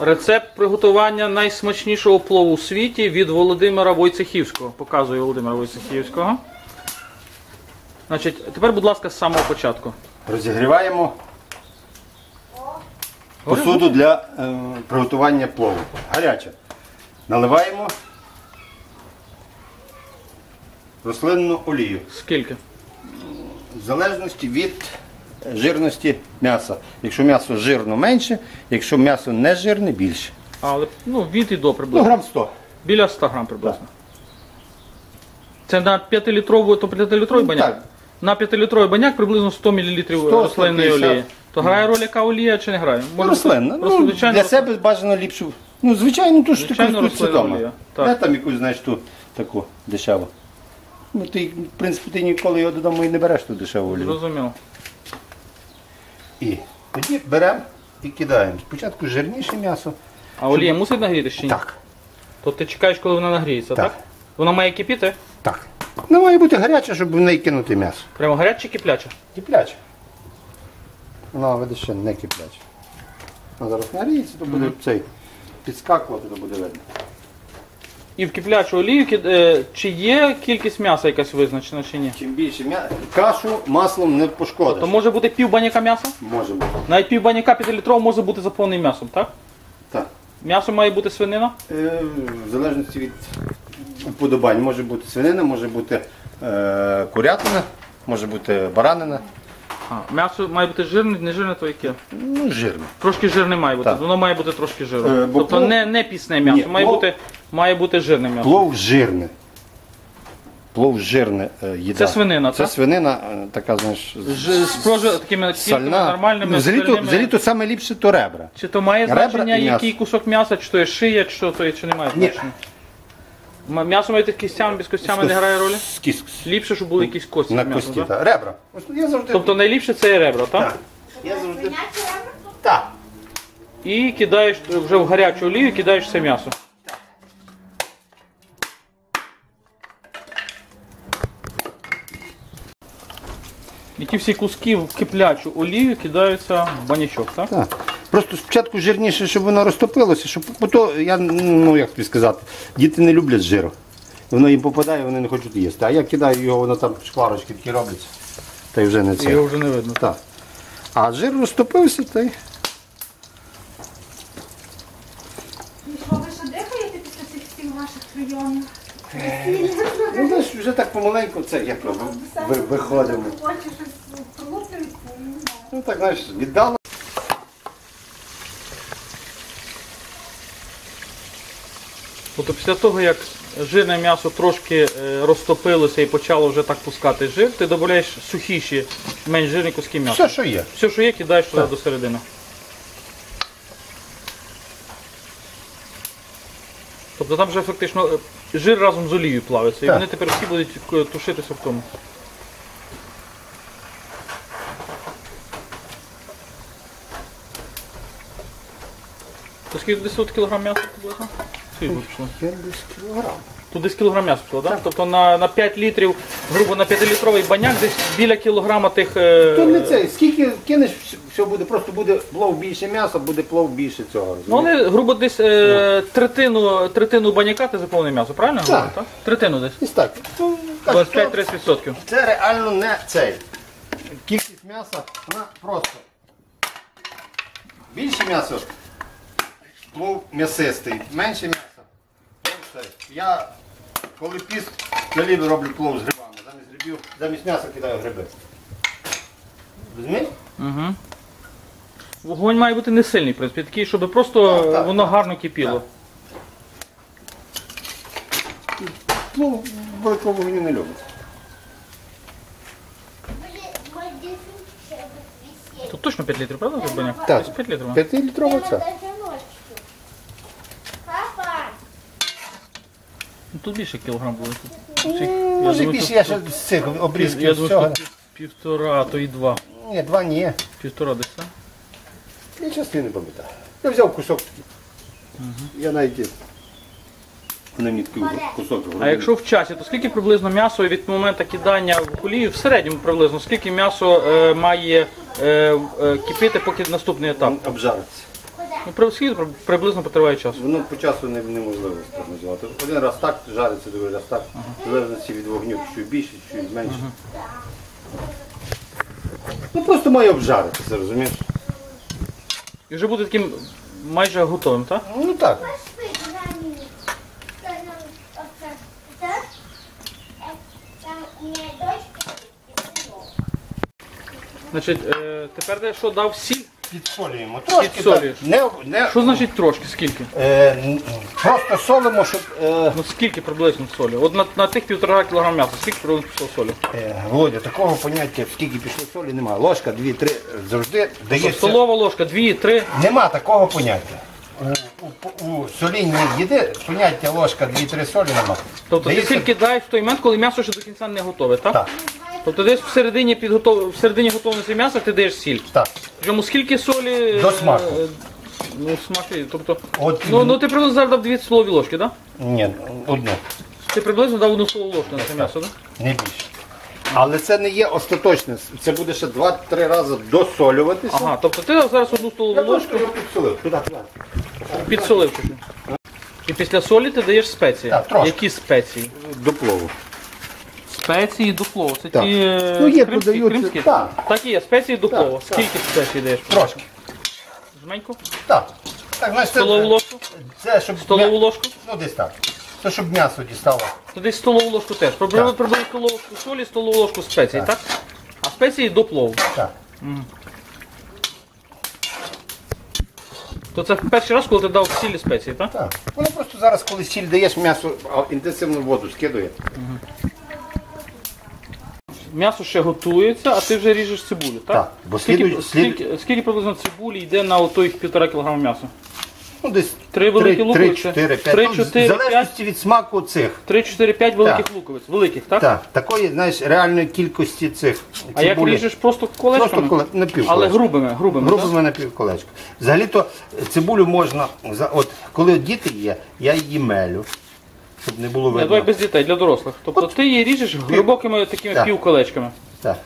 Рецепт приготування найсмачнішого плову у світі від Володимира Войцехівського. Показує Володимира Войцехівського. Значить, тепер, будь ласка, з самого початку. Розігріваємо посуду для е, приготування плову. Гаряче. Наливаємо рослинну олію. Скільки? В залежності від жирності м'яса. Якщо м'ясо жирно менше, якщо м'ясо не жирне більше. Але ну, від і до Ну, приблизно. грам 100. Біля 100 грам приблизно. Це на 5-літрову, то 5-літровий Ну, баняк? так. На 5-літровий баняк приблизно 100 мл 100, рослинної 150. олії. То грає роль яка олія чи не грає? Ну, Може, рослинна. просто Ну, звичайно, для себе бажано ліпшу. Ну, звичайно, то що ти Звичайно, користуєшся рослинна вдома. олія, так. Не там якусь, знаєш, ту таку дешеву. Ну, ти, в принципі, ти ніколи його додому і не береш ту дешеву олію. Зрозуміло. І тоді беремо і кидаємо. Спочатку жирніше м'ясо. А олія мусить нагрітися чи ні? Так. То ти чекаєш, коли вона нагріється, так? Так. Вона має кипіти? Так. Не має бути гаряче, щоб в неї кинути м'ясо. Прямо гаряче чи кипляче? Кипляче. Вона видиш, ще не кипляче. А зараз нагріється, то буде цей підскакувати, то буде видно. І в киплячу олію кид- е, чи є кількість м'яса якась визначена чи ні? Чим більше м'яса, кашу маслом не пошкодиш. То може бути пів баняка м'яса? Може бути. Навіть пів баняка 5 літров може бути заповнений м'ясом, так? Так. М'ясо має бути свинина? Е, в залежності від уподобань. Може бути свинина, може бути е, курятина, може бути баранина. А, м'ясо має бути жирне, не жирне, то яке? Ну, жирне. Трошки жирне має бути. Так. Воно має бути трошки жирне. Е, бо тобто плов- не, не пісне м'ясо, Ні, має, плов- бути, має бути жирне м'ясо. Плов жирне. Плов жирне е, їда. Це свинина, Це так? свинина, е, така, знаєш, Ж, з прожи, такими кільками сальна. нормальними. Ну, взагалі, то, взагалі то саме ліпше то ребра. Чи то має Ребра значення, і м'ясо. який кусок м'яса, чи то є шия, чи що то є, чи не має Ні. значення? М- М'ясо має бути кістями, без костями З не грає ролі? з кіс- Ліпше, щоб були якісь кості. На м'ясо, кості, так? так. Ребра. Ось Я завжди... Тобто найліпше це є ребра, так? Так. Я завжди... Так. І кидаєш вже в гарячу олію, кидаєш це м'ясо. І ті всі куски в киплячу олію кидаються в банячок, так? Так. Просто спочатку жирніше, щоб воно розтопилося, щоб бо то, я, ну як тобі сказати, діти не люблять жиру. Воно їм попадає, вони не хочуть їсти. А я кидаю його, воно там шкварочки такі робляться. Та й вже не це. Його вже не видно. Так. А жир розтопився, та й. Що ви ще дихаєте після цих всіх ваших прийомів? Ну, знаєш, вже так помаленьку це як ви, ви, виходимо. Щось. Ну так, знаєш, віддало. Тобто після того, як жирне м'ясо трошки е, розтопилося і почало вже так пускати жир, ти додаєш сухіші, менш жирні куски м'яса. Все, що є. Все, що є, кидаєш туди до середини. Тобто там вже фактично е, жир разом з олією плавиться, і Так. вони тепер всі будуть е, тушитися в тому. То скільки десь от кілограм м'яса приблизно? Скільки пішло? кілограм. Тут десь кілограм м'яса пішло, так? Тобто на, на 5 літрів, грубо на 5-літровий баняк, десь біля кілограма тих. е, То не це, скільки кинеш, все буде, просто буде плов більше м'яса, буде плов більше цього. Ну, розумієш? вони, грубо, десь е, третину, третину баняка ти заповнив м'ясо, правильно? я Так. говорю, так? Третину десь. Ось так. Ну, так, 25-30%. Це реально не цей. Кількість м'яса, вона просто. Більше м'яса, плов м'ясистий, менше м'яса. плов цей. Я коли піст на роблю плов з грибами. Замість грибів, замість м'яса кидаю гриби. Розумієш? Угу. Вогонь має бути не сильний, в принципі, такий, щоб просто Так, так, воно так. гарно кипіло. Ну, великого вогню не любить. Тут точно 5 літрів, правда? тут баняк? Так. 5 літрів. а? П'ятилітрова це. Папа! Ну, Тут більше кілограм буде. Тут. Може думаю, більше, я ще з цих Я обрізків думаю, що півтора, а то і два. Ні, два ні. Півтора десь, так? Я частини пам'ятаю. Я взяв кусок. Я навіть. і- Вони мені такий кусок А якщо в часі, то скільки приблизно м'ясо від моменту кидання в олію, в середньому приблизно, скільки м'ясо е, має е, е, кипіти, поки наступний етап? обжариться. Ну, при- скільки приблизно потриває час? Воно по часу не, неможливо спрогнозувати. Один раз так жариться, другий раз так. В залежності від вогню, що більше, що менше. Ну просто має обжаритися, розумієш? І вже буде таким майже готовим, так? Ну так. Значить, е, тепер де що дав сіль? Підсолюємо. Трошки Підсолюєш. так. Не, не, Що значить трошки? Скільки? Е, н- просто солимо, щоб. Е, Ну скільки приблизно солі? От на, на тих півтора кілограм м'яса, скільки приблизно пішло солі? е, Володя, такого поняття, скільки пішло солі, немає. Ложка, дві, три завжди дається. Столова ложка, дві, три. Нема такого поняття. У, у, у солінні їди поняття ложка, дві-три солі нема. Тобто ти Дається- тільки даєш в той момент, коли м'ясо ще до кінця не готове, так? Так, Тобто десь всередині підготов... всередині готовності м'яса ти даєш сіль. так. Причому скільки солі. До смаку. е, Ну, смаки. Тобто. От, Ну, ну ти приблизно зараз дав дві столові ложки, так? Ні, одну, Ти приблизно дав одну столову ложку на це м'ясо, так? не більше. Але це не є остаточне. Це буде ще два-три рази досолюватися. Ага, тобто ти дав зараз одну столову Я ложку, трошки його підсолив. Туди, туди. підсолив чуть. І після солі ти даєш спеції. Так, трошки. Які спеції? До плову. Спеції до плову. Це Так. ті е, Ну, є, кримські, продаються, кримські? так. Так і є, спеції до Так. Скільки спецій даєш? Трошки. Жменьку? Так. Так, значить, це, Столову ложку? це щоб Столову м'я- ложку? Ну десь так. Це щоб м'ясо дістало. То десь столову ложку теж. Приблизно Так. приблизно столову ложку солі, столову ложку спецій, так? Так. А спеції до плову. Так. То це перший раз, коли ти дав сілі спеції, так? Так. Воно просто зараз, коли сіль даєш м'ясо, а інтенсивну воду скидує. М'ясо ще готується, а ти вже ріжеш цибулю, так? Так, бо скільки, слідує- слід- скільки, скільки приблизно цибулі йде на отой півтора кілограма м'яса? Ну, десь Три великі луковиці? 4, 5. Три, Ну, чотири, в залежності від смаку цих. 3-4-5 великих Так. луковиць. Великих, так? Так, такої, знаєш, реальної кількості цих А як цибулі. ріжеш просто колечками? Просто коле... напівколечко. Але грубими, грубими. так? Грубими напівколечко. Взагалі-то цибулю можна, за- от коли діти є, я її мелю, щоб не було видно. давай без дітей, для дорослих. Тобто ти її ріжеш глибокими такими Так. півколечками. Так,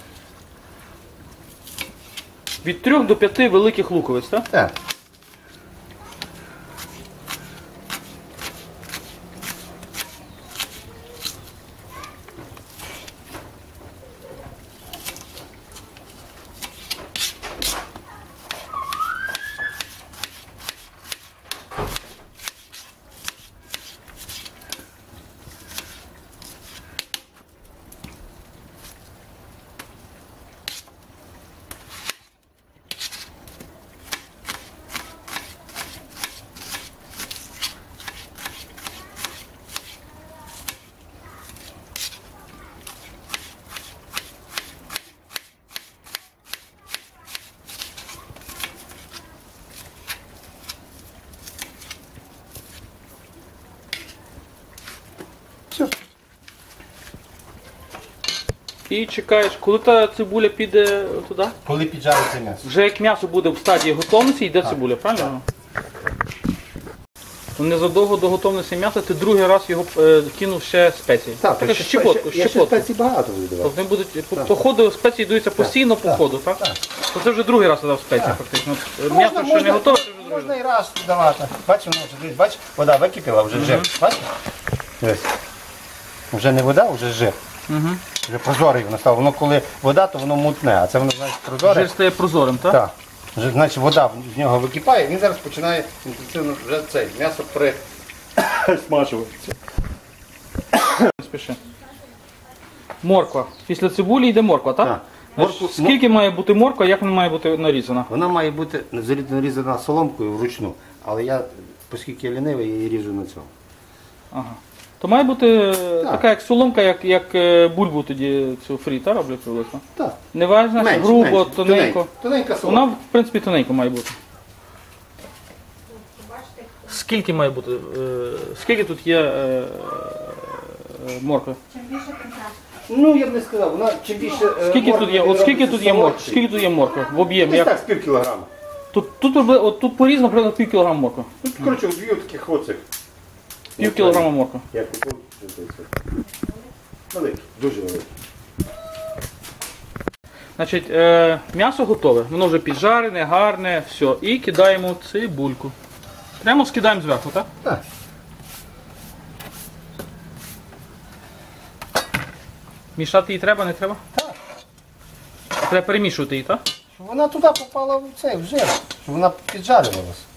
Від трьох до п'яти великих луковиць, так? так. І чекаєш, коли та цибуля піде туди? Коли піджариться м'ясо. Вже як м'ясо буде в стадії готовності, йде цибуля, правильно? То незадовго до готовності м'яса ти другий раз його е, кинув ще спеції. Так, Таке ще- щепотку, ще- я ще щепотку. спецій багато буду давати. Тобто будуть по, по ходу спеції йдуться постійно по ходу, так? так. То це вже другий раз дав спеції, Так. фактично. М'ясо ще не готове, це вже другий можна і раз давати. Бачиш, воно вже дивись, бачиш, вода википіла, вже жир. Бачиш? Вже не вода, вже жир. Угу. Вже прозорий воно стало. Воно коли вода, то воно мутне, а це воно значить прозоре. Жир стає прозорим, так? Так. Вже, значить, вода з нього википає, він зараз починає інтенсивно вже цей м'ясо при смажуватися. Спіши. Морква. Після цибулі йде морква, так? Так. Моркву- Скільки має бути морква, як вона має бути нарізана? Вона має бути взагалі нарізана соломкою вручну, але я, оскільки я лінивий, я її ріжу на цьому. Ага. То має бути е, така як соломка, як, як е, бульбу тоді цю фрі, та роблять приблизно. Так. Не важно, Менше, грубо, менше. тоненько. Тоненька соломка. Вона, в принципі, тоненько має бути. Скільки має бути? е, Скільки тут є е, е, моркви? Чим більше тим. Ну, я б не сказав, вона чим більше. е, Скільки тут є? От скільки тут є моркви? солодший. Скільки тут є моркви? В об'ємі? Десь Як? так, з пів кілограма. Тут, тут, от тут порізно приблизно пів кілограма моркви. Тут, коротше, дві таких оцих. Пів кілограма моркви. Я купив. Великий, дуже великий. Значить, е, м'ясо готове. Воно вже піджарене, гарне, все. І кидаємо цибульку. Прямо скидаємо зверху, так? Так. Мішати її треба, не треба? Так. Треба перемішувати її, так? Щоб вона туди попала в цей в жир, щоб вона піджарювалась.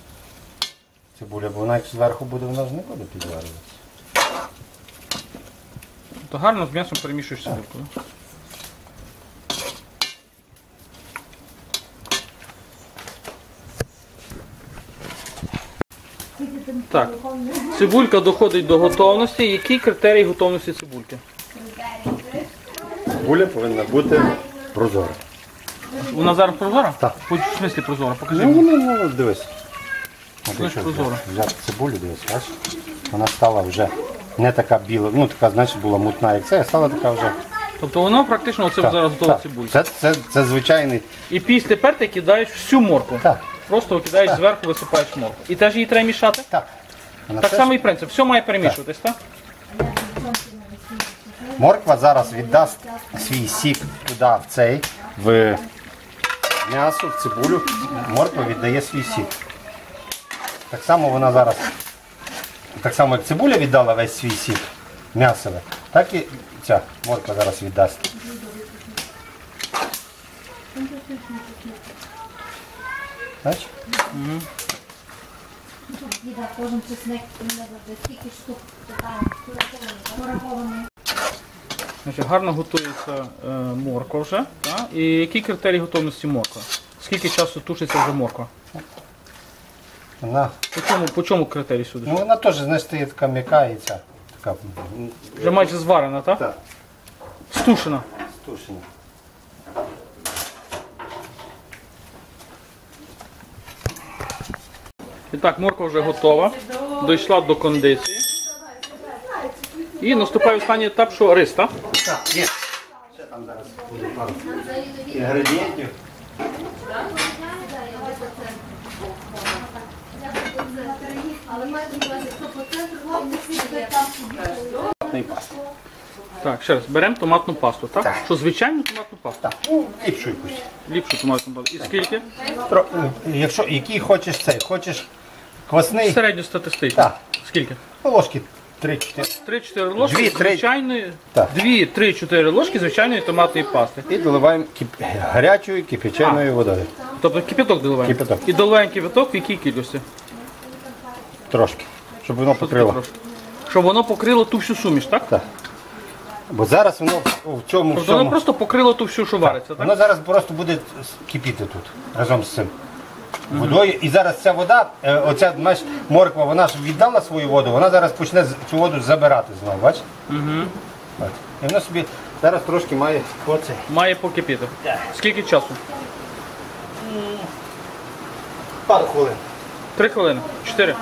Цибуля, бо вона як зверху буде, вона ж не буде піджарюватися. То гарно з м'ясом перемішуєш цибульку. Да? Так, цибулька доходить до готовності. Який критерій готовності цибульки? Цибуля повинна бути прозора. Вона зараз прозора? Так. Хоч в смислі прозора, покажи Ну, мені. ну, ну, дивись. Взяти цибулю, дивись, бачиш? Вона стала вже не така біла, ну така, значить, була мутна, як це, а стала така вже. Тобто воно практично оце Так, зараз готова так. цибулька. Це, це, це звичайний. І після тепер ти кидаєш всю моркву. Так, Просто кидаєш зверху, висипаєш моркву. І теж її треба мішати? так. Вона Так теж- самий принцип, все має перемішуватись, так? Морква зараз віддасть свій сік туди, в цей, в м'ясо, в цибулю. Морква віддає свій сік. Так само вона зараз, так само як цибуля віддала весь свій сік м'ясове, так і ця морква зараз віддасть. Бачиш? Кожен чесник скільки штук порахований. Значить, гарно готується е, морква вже. Так? І який критерій готовності морква? Скільки часу тушиться вже морква? Вона, По чому, по чому критерій сюди? ну, вона теж, знаєш, стає така м'яка і ця. Така, м, Вже майже зварена, так? так, Стушена. стушена. І так, морква вже готова. Дійшла до кондиції. І наступає останній етап, що рис, так? Так, є. Ще там зараз буде пару інгредієнтів. Томатний паст. Так, ще раз, беремо томатну пасту, так? Так. Що звичайну томатну пасту? Так, ліпшу якусь. Ліпшу томатну пасту. І скільки? Тро- е, Якщо який хочеш цей, хочеш квасний, Середньостатистично. Так. Скільки? ну, ложки 3-4. 3-4 ложки Дві, три. звичайної, Так. 2-3-4 ложки звичайної томатної пасти. І доливаємо кип... гарячою кипяченою водою. Тобто кипяток доливаємо. Кипяток. І доливаємо кипяток в якій кількості? Трошки. Щоб воно покрило. Щоб воно покрило ту всю суміш, так? Так. Бо зараз воно в- цьому Тобто воно всьому. просто покрило ту всю, що вариться, так? Воно зараз просто буде кипіти тут разом з цим водою. І зараз ця вода, е, оця знаєш, морква, вона ж віддала свою воду, вона зараз почне з- цю воду забирати знову, бачиш? Угу. І воно собі зараз трошки має оце. Має покипіти. Скільки часу? Пару хвилин. Три хвилини? Чотири?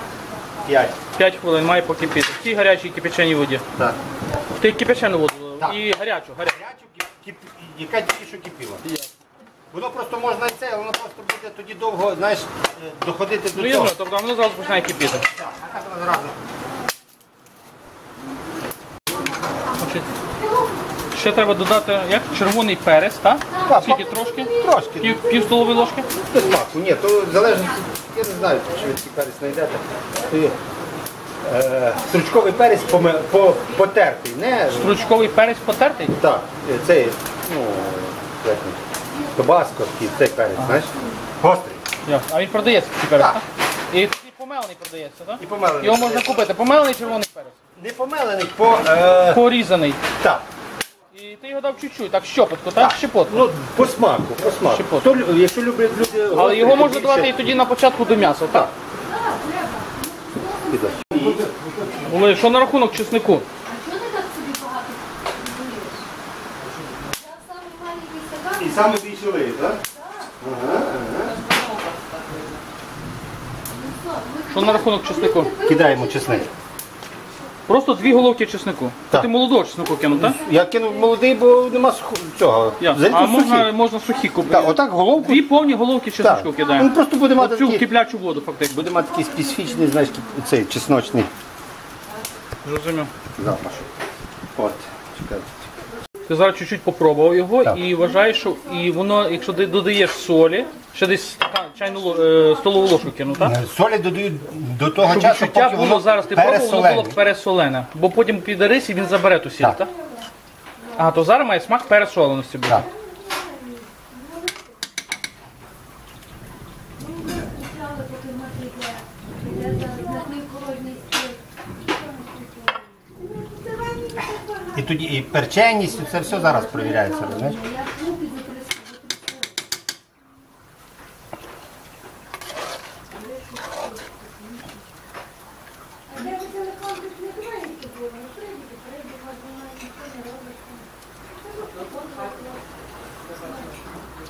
П'ять. П'ять хвилин має покипіти. В тій гарячій кипяченій воді. Так. В тій кипячену воду. Так. І гарячу, гарячу. Гарячу, кип- кип- яка тільки що кипіла. Воно просто можна і це, воно просто буде тоді довго, знаєш, е, доходити Ну до я цього. знаю, тобто воно зразу починає кипіти. Так, а так воно зразу. Значить, Ще треба додати як? червоний перець, так? Так, Скільки трошки? Трошки. Пів, пів столової ложки? Без смаку, ні, то залежить, я не знаю, чи ви цей перець знайдете. То е, стручковий перець поме- по, потертий, не Стручковий перець потертий? так, е, цей, ну, як він, тобаско, такий, цей перець, знаєш, гострий. А він продається такий перець, Так. так? І такий помелений продається, так? І помелений. Його можна купити. Помелений червоний перець. Не помелений, по, е, Порізаний. так, І ти його дав чуть-чуть, так щопотку, так? Щепотку. ну, по смаку, по смаку. Щепотку. Хто якщо люблять люди Але його можна більше давати і тоді на початку до м'яса, так? Оли, що на рахунок чеснику? І саме більше лиє, так? Що на рахунок чеснику? Кидаємо чесник. Просто дві головки чеснику. Так. Ти молодого чеснику кинув, так? Я кинув молодий, бо нема сухо- цього. Ясно. А сухі. можна, можна сухі купити. Так, отак головку. Дві повні головки чесночку Так. кидаємо. Він просто буде мати Оцю такий- киплячу воду, фактично. Буде мати такий специфічний, знаєш, кіп- цей чесночний Зрозумів. запах. От, чекайте. Ти зараз чуть-чуть попробував його Так. і вважаєш, що і воно, якщо ти додаєш солі, ще десь стакан- чайну е, столову ложку кину, так? Е, Солі додають до того Щоб часу, відчуття поки було воно зараз ти пробував, воно було пересолене. пересолене. Бо потім піде рис і він забере ту сіль, так? Так. А, то зараз має смак пересоленості буде. Так. І тоді і перченість, це все зараз перевіряється, розумієш?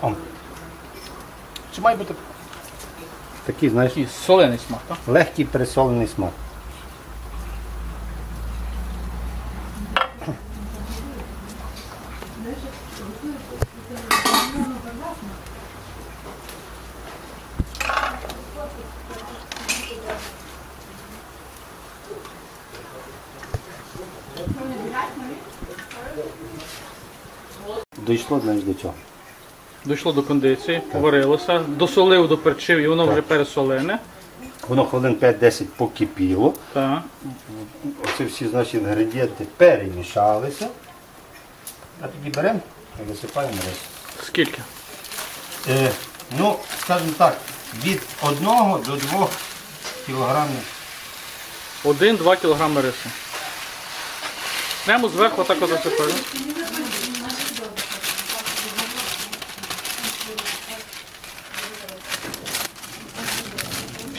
О. Чи має бути такий, знаєш, Такий солений смак, так? легкий пересолений смак. Дійшло знаєш, до цього. Дійшло до кондиції, поварилося, досолив, доперчив і воно вже пересолене. Воно хвилин 5-10 покипіло. Так. Оці всі значить, інгредієнти перемішалися. А тоді беремо і висипаємо рис. Скільки? Е, ну, скажімо так, від 1 до 2 кілограмів. Один-два кілограми рису. Прямо зверху так от засипаємо.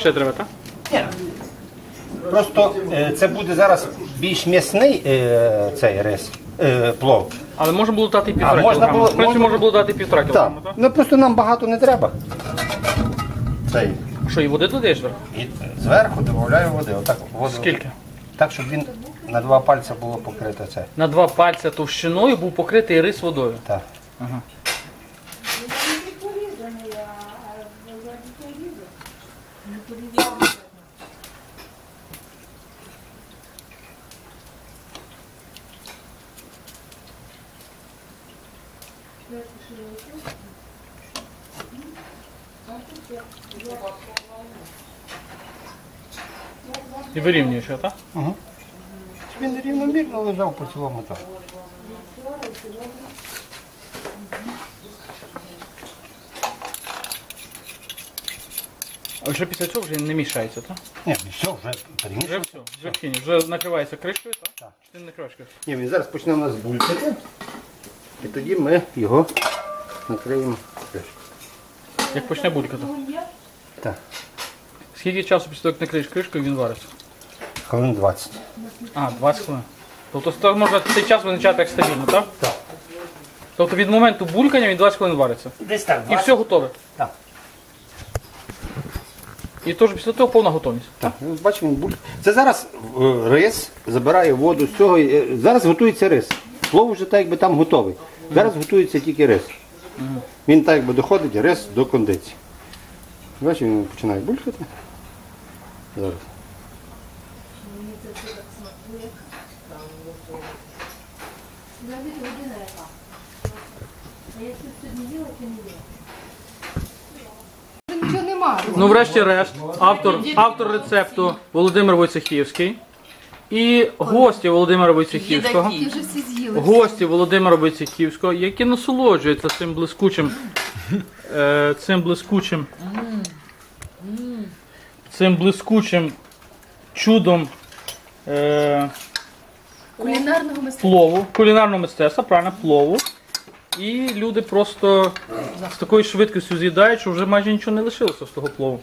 Ще треба, так? Ні. Просто е, це буде зараз більш м'ясний е, цей рис, е, плов. Але можна було дати і півтора можна кілограма. було- В принципі, можна- можна було дати півтора Так. кілограма, так? Ну просто нам багато не треба. Цей. Що, і води додаєш зверху? І зверху додаю води. Отак, воду. Скільки? Так, щоб він на два пальці було покрите це. На два пальця товщиною був покритий рис водою. Так. І вирівнюєш, так? Щоб він рівномірно лежав по цілому так. А вже після цього вже не мішається, так? Ні, все, вже Вже перемішав. все, вже в. Вже накривається кришкою, так? Так. Чи ти не накриваєш кришкою? Ні, він зараз почне у нас булькати. І тоді ми його накриємо. Як почне булькати. Так. Скільки часу після того, як накриєш кришкою, він вариться? Хвилин 20. А, 20 хвилин. Тобто це можна цей час визначати як стабільно, так? Так. Тобто від моменту булькання він 20 хвилин вариться. Десь так, І все готове. Так. І теж після того повна готовність. Так, ну, бачимо, буль. Це зараз е, рис забирає воду з цього. е, Зараз готується рис. Плов вже так якби там готовий. Зараз готується тільки рис. Він так якби доходить рис до кондиції. Бачимо, він починає булькати. Зараз. Нічого нема. Ну, врешті-решт, автор, автор рецепту Володимир Войцехівський і гості Володимира Войцехівського. Ті вже всі з'їли. гості Володимира Войцехівського, які насолоджуються цим блискучим, е, цим блискучим, цим блискучим чудом е, Кулінарного мистецтва. плову, кулінарного мистецтва, правильно, плову. І люди просто з такою швидкістю з'їдають, що вже майже нічого не лишилося з того плову.